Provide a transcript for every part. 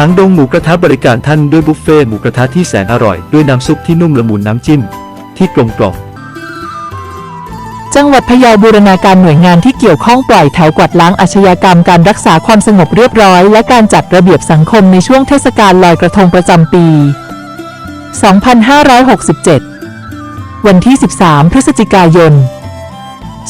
หางดงหมูกระทะบริการท่านด้วยบุฟเฟ่หมูกระทะที่แสนอร่อย ด้วยน้ำซุปที่นุ่มละมุนน้ำจิ้ม ที่กลมกล่อมจังหวัดพะเยาบูรณาการหน่วยงานที่เกี่ยวข้องปล่อยแถวกวาดล้างอาชญากรรมการรักษาความสงบเรียบร้อย และการจัดระเบียบสังคมในช่วงเทศกาลลอยกระทงประจำปี 2567 วันที่ 13 พฤศจิกายน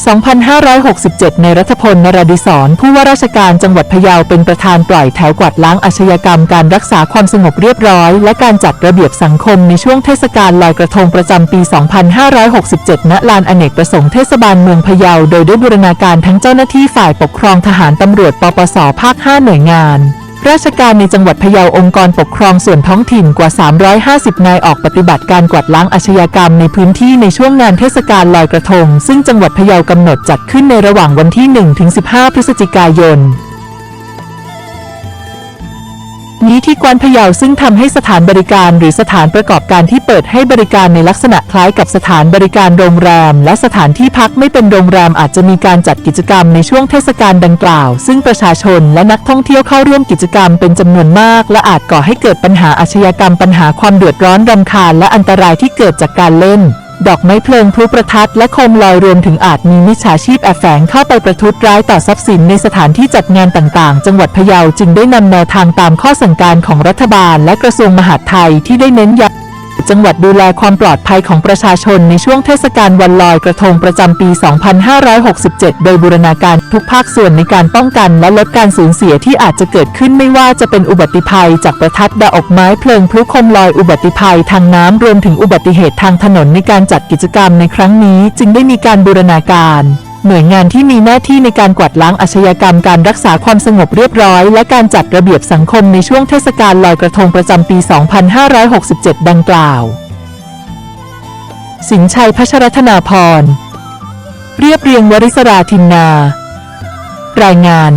2567 ในรัฐพลนราดิศรผู้ว่าราชการจังหวัดพะเยาเป็นประธานปล่อยแถวกวาดล้างอาชญากรรมการรักษาความสงบเรียบร้อย และการจัดระเบียบสังคมในช่วงเทศกาลลอยกระทงประจำปี 2567 ณ ลานอเนกประสงค์เทศบาลเมืองพะเยา โดยได้บูรณาการทั้งเจ้าหน้าที่ฝ่ายปกครองทหารตำรวจปปส ภาค 5 หน่วยงาน ราชการในจังหวัดพะเยาองค์กรปกครองส่วนท้องถิ่นกว่า 350 นายออกปฏิบัติการกวาดล้างอาชญากรรมในพื้นที่ในช่วงงานเทศกาลลอยกระทง ซึ่งจังหวัดพะเยากำหนดจัดขึ้นในระหว่างวันที่ 1-15 พฤศจิกายน นี้ที่กวนพะเยาซึ่งทำให้สถานบริการหรือสถานประกอบการที่เปิดให้บริการในลักษณะคล้ายกับสถานบริการโรงแรม และสถานที่พักไม่เป็นโรงแรมอาจจะมีการจัดกิจกรรมในช่วงเทศกาลดังกล่าว ซึ่งประชาชนและนักท่องเที่ยวเข้าร่วมกิจกรรมเป็นจำนวนมาก และอาจก่อให้เกิดปัญหาอาชญากรรมปัญหาความเดือดร้อนรำคาญและอันตรายที่เกิดจากการเล่น ดอกไม้เพลิงพลุประทัดและโคมลอยรวมถึงอาจมีมิจฉาชีพแอบแฝงเข้าไปประทุษร้ายต่อทรัพย์สินในสถานที่จัดงานต่างๆ จังหวัดพะเยาจึงได้นำแนวทางตามข้อสั่งการของรัฐบาลและกระทรวงมหาดไทยที่ได้เน้นย้ำ จังหวัดดูแลความปลอดภัยของประชาชนในช่วงเทศกาลวันลอยกระทงประจำปี 2567 โดยบูรณาการทุกภาคส่วนในการป้องกันและลดการสูญเสียที่อาจจะเกิดขึ้นไม่ว่าจะเป็นอุบัติภัยจากประทัดดาอกไม้เพลิงพลุคมลอยอุบัติภัยทางน้ำรวมถึงอุบัติเหตุทางถนนในการจัดกิจกรรมในครั้งนี้ จึงได้มีการบูรณาการ หน่วยงานที่มีหน้าที่ในการกวาดล้างอาชญากรรมการรักษาความสงบเรียบร้อย และการจัดระเบียบสังคมในช่วงเทศกาลลอยกระทงประจำปี 2567 ดังกล่าว สินชัยพัชรธนาพร เรียบเรียงวริศราทินนา รายงาน